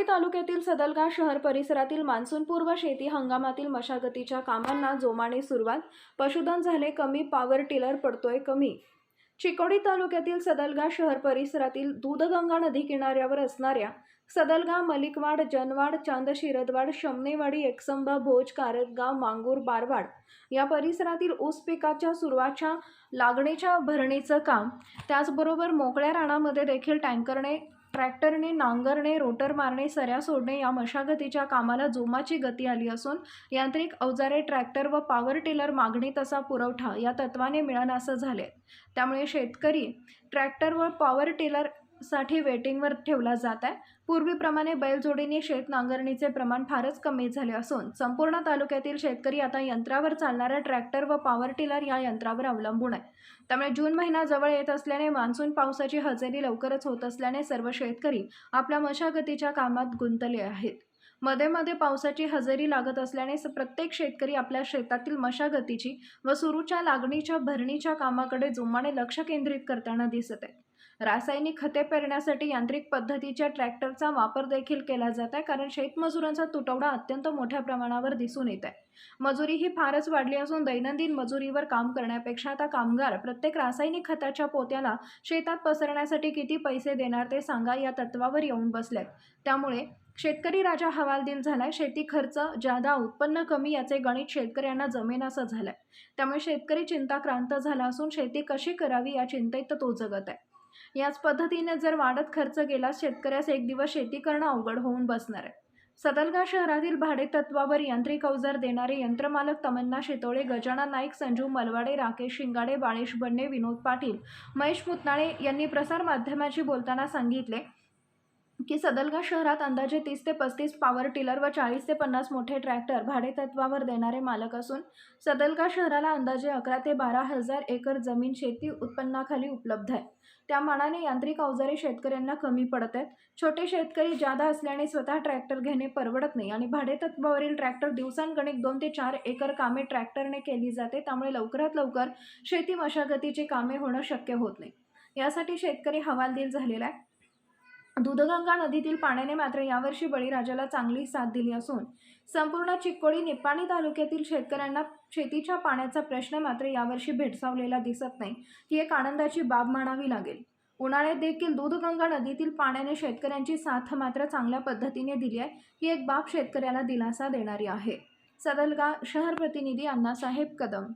चिकोडी तालुक्यातील सदलगा शहर परिसरातील मान्सूनपूर्व शेती हंगामातील मशागतीच्या कामांना जोमाने सुरुवात. पशुधन झाले कमी पॉवर टिलर पडतोय कमी. चिकोडी तालुक्यातील सदलगा शहर परिसरातील दूधगंगा नदी किनाऱ्यावर असणाऱ्या सदलगा मलिकवाड जनवाड चांद शिरदवाड शमनेवाडी एकसंबा भोज कारतगाव मांगूर बारवाड या परिसरातील ऊस पिकाच्या सुरुवातच्या लागणीच्या भरणीचं काम. त्याचबरोबर मोकळ्या रानामध्ये देखील टँकरने ट्रॅक्टरने नांगरणे रोटर मारणे सऱ्या सोडणे या मशागतीच्या कामाला जोमाची गती आली असून यांत्रिक अवजारे ट्रॅक्टर व पॉवर टिलर मागणी तसा पुरवठा या तत्वाने मिळनासं झाले त्यामुळे शेतकरी ट्रॅक्टर व पॉवर टिलर साठी वेटिंगवर ठेवला जात आहे. पूर्वीप्रमाणे बैलजोडीने शेत नांगरणीचे प्रमाण फारच कमी झाले असून संपूर्ण तालुक्यातील शेतकरी आता यंत्रावर चालणाऱ्या ट्रॅक्टर व पॉवर टिलर या यंत्रावर अवलंबून आहे. त्यामुळे जून महिना जवळ येत असल्याने मान्सून पावसाची हजेरी लवकरच होत असल्याने सर्व शेतकरी आपल्या मशागतीच्या कामात गुंतले आहेत. मध्ये मध्ये पावसाची हजेरी लागत असल्याने स- प्रत्येक शेतकरी आपल्या शेतातील मशागतीची व सुरूच्या लागणीच्या भरणीच्या कामाकडे जोमाने लक्ष केंद्रित करताना दिसत आहे. रासायनिक खते पेरण्यासाठी यांत्रिक पद्धतीच्या ट्रॅक्टरचा वापर देखील केला जात आहे कारण शेतमजुरांचा तुटवडा अत्यंत मोठ्या प्रमाणावर दिसून येत आहे. मजुरी ही फारच वाढली असून दैनंदिन मजुरीवर काम करण्यापेक्षा आता कामगार प्रत्येक रासायनिक खताच्या पोत्याला शेतात पसरण्यासाठी किती पैसे देणार ते सांगा या तत्वावर येऊन बसल्यात त्यामुळे शेतकरी राजा हवालदिल झालाय. शेती खर्च जादा उत्पन्न कमी याचे गणित शेतकऱ्यांना जमेनासं झालंय. त्यामुळे शेतकरी चिंताक्रांत झाला असून शेती कशी करावी या चिंतेत तो जगत आहे. याच पद्धतीने जर वाढत खर्च केला शेतकऱ्यास एक दिवस शेती करणं अवघड होऊन बसणार आहे. सतलगा शहरातील भाडे तत्वावर यांत्रिक अवजार देणारे यंत्रमालक तमन्ना शितोळे गजानन नाईक संजू मलवाडे राकेश शिंगाडे बाळेश बन्ने विनोद पाटील महेश मुतनाळे यांनी प्रसारमाध्यमाशी बोलताना सांगितले की सदलगा शहरात अंदाजे तीस ते पस्तीस पॉवर टिलर व चाळीस ते पन्नास मोठे ट्रॅक्टर भाडेतत्वावर देणारे मालक असून सदलगा शहराला अंदाजे अकरा ते बारा हजार एकर जमीन शेती उत्पन्नाखाली उपलब्ध आहे. त्या मानाने यांत्रिक अवजारे शेतकऱ्यांना कमी पडत आहेत. छोटे शेतकरी जादा असल्याने स्वतः ट्रॅक्टर घेणे परवडत नाही आणि भाडेतत्वावरील ट्रॅक्टर दिवसांगणिक दोन ते चार एकर कामे ट्रॅक्टरने केली जाते त्यामुळे लवकरात लवकर शेती मशागतीची कामे होणं शक्य होत नाही. यासाठी शेतकरी हवालदिल झालेला आहे. दूधगंगा नदीतील पाण्याने मात्र यावर्षी बळीराजाला चांगली साथ दिली असून संपूर्ण चिक्कोडी निपाणी तालुक्यातील शेतकऱ्यांना शेतीच्या पाण्याचा प्रश्न मात्र यावर्षी भेडसावलेला दिसत नाही ही एक आनंदाची बाब म्हणावी लागेल. उन्हाळ्यात देखील दूधगंगा नदीतील पाण्याने शेतकऱ्यांची साथ मात्र चांगल्या पद्धतीने दिली आहे ही एक बाब शेतकऱ्याला दिलासा देणारी आहे. सदलगा शहर प्रतिनिधी अण्णासाहेब कदम